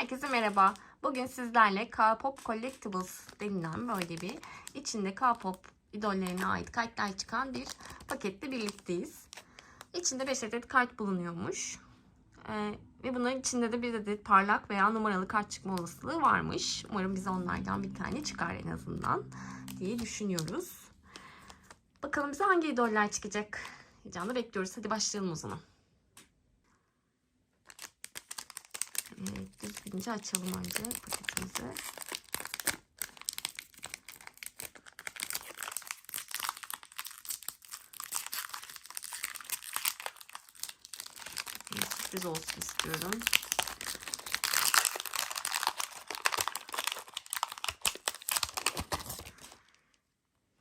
Herkese merhaba. Bugün sizlerle K-Pop Collectibles denilen böyle bir içinde K-Pop idollerine ait kartlar çıkan bir pakette birlikteyiz. İçinde 5 adet kart bulunuyormuş. Ee, ve bunların içinde de bir adet parlak veya numaralı kart çıkma olasılığı varmış. Umarım bize onlardan bir tane çıkar en azından diye düşünüyoruz. Bakalım bize hangi idoller çıkacak? Heyecanla bekliyoruz. Hadi başlayalım o zaman. Düzgünce açalım önce paketimizi. Sürpriz olsun istiyorum.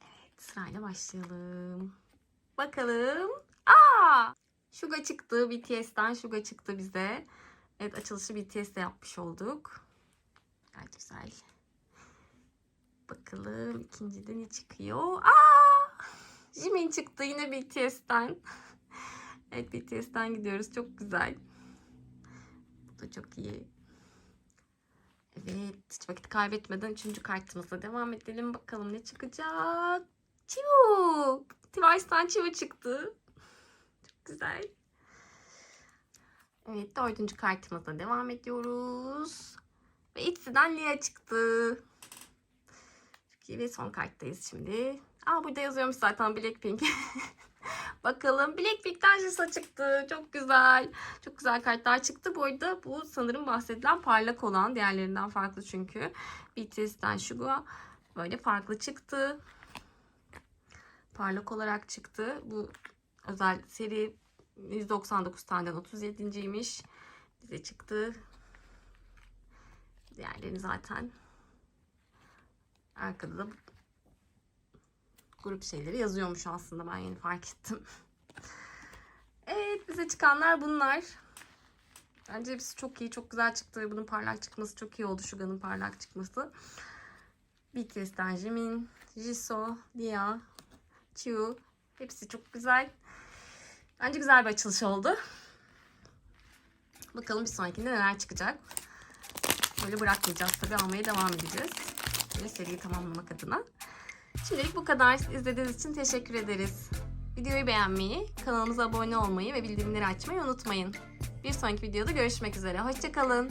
Evet, sırayla başlayalım. Bakalım. Aa! Suga çıktı. BTS'ten Suga çıktı bize. Evet açılışı BTS'de yapmış olduk. Gayet güzel. Bakalım ikincide ne çıkıyor? Aa! Jimin çıktı yine BTS'ten. evet BTS'ten gidiyoruz. Çok güzel. Bu da çok iyi. Evet hiç vakit kaybetmeden üçüncü kartımızla devam edelim. Bakalım ne çıkacak? Chivu. Twice'tan Chivu çıktı. Çok güzel. Evet dördüncü kartımızla devam ediyoruz. Ve İTZY'den Lia çıktı. İyi ve son karttayız şimdi. Aa burada yazıyormuş zaten Blackpink. Bakalım Blackpink'ten Jisoo çıktı. Çok güzel. Çok güzel kartlar çıktı. Bu arada bu sanırım bahsedilen parlak olan. Diğerlerinden farklı çünkü. BTS'ten Suga böyle farklı çıktı. Parlak olarak çıktı. Bu özel seri 199 taneden 37.ymiş. Bize çıktı. Diğerlerini zaten arkada da grup şeyleri yazıyormuş aslında. Ben yeni fark ettim. Evet bize çıkanlar bunlar. Bence hepsi çok iyi, çok güzel çıktı. Bunun parlak çıkması çok iyi oldu. Suga'nın parlak çıkması. BTS'ten Jimin, Jisoo, Lia, Chiu. Hepsi çok güzel. Bence güzel bir açılış oldu. Bakalım bir sonrakinde neler çıkacak. Böyle bırakmayacağız tabii almaya devam edeceğiz. Böyle seriyi tamamlamak adına. Şimdilik bu kadar. İzlediğiniz için teşekkür ederiz. Videoyu beğenmeyi, kanalımıza abone olmayı ve bildirimleri açmayı unutmayın. Bir sonraki videoda görüşmek üzere. Hoşçakalın.